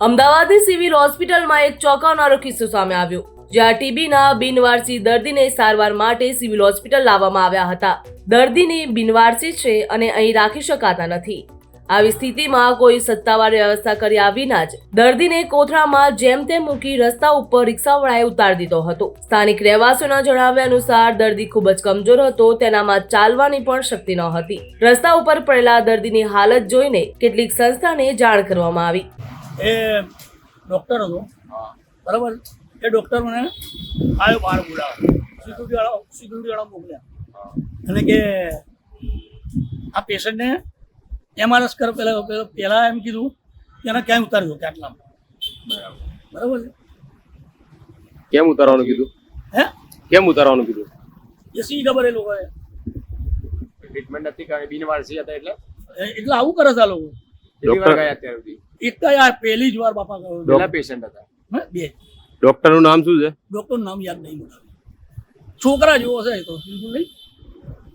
અમદાવાદની સિવિલ હોસ્પિટલમાં એક ચોંકાવનારો કિસ્સો સામે આવ્યો, જ્યાં ટીબીના બિનવારસી દર્દીને સારવાર માટે સિવિલ હોસ્પિટલ લાવવામાં આવ્યા હતા. દર્દીને બિનવારસી છે અને અહીં રાખી શકાતા નથી. આવી સ્થિતિમાં કોઈ સત્તાવાર વ્યવસ્થા કર્યા વિના જ દર્દીને કોથળામાં જેમ તેમ મૂકી રસ્તા ઉપર રિક્ષાવાળાએ ઉતારી દીધો હતો. સ્થાનિક રહેવાસીઓના જણાવ્યા અનુસાર, દર્દી ખૂબ જ કમજોર હતો, તેનામાં ચાલવાની પણ શક્તિ ન હતી રસ્તા ઉપર પડેલા દર્દીની હાલત જોઈને કેટલીક સંસ્થાને જાણ કરવામાં આવી. એ ડૉક્ટર હતો. બરાબર? એ ડૉક્ટર મને આવ્યો બહાર બોલાવે સિક્યુરિટીવાળા વાળા સિક્યુરિટી વાળા મોકલ્યા અને કે આ પેશન્ટને એમઆરએસ કર પહેલાં પહેલાં એમ કીધું કે એને ક્યાંય ઉતારી દો કે આટલામાં બરાબર છે? કેમ ઉતારવાનું કીધું? હે? કેમ ઉતારવાનું કીધું? એ સી ખબર એ લોકોએ. ટ્રીટમેન્ટ નથી કારણ બિનવારસી હતા એટલે? એટલે આવું કરે છે આ લોકો. એક જ આ પહેલી જ વાર બાપા ગયો. કેટલા પેશન્ટ હતા. બે. ડોક્ટરનું નામ શું છે? ડૉક્ટર નામ યાદ નહીં છોકરા જેવો છે તો બિલકુલ નહીં.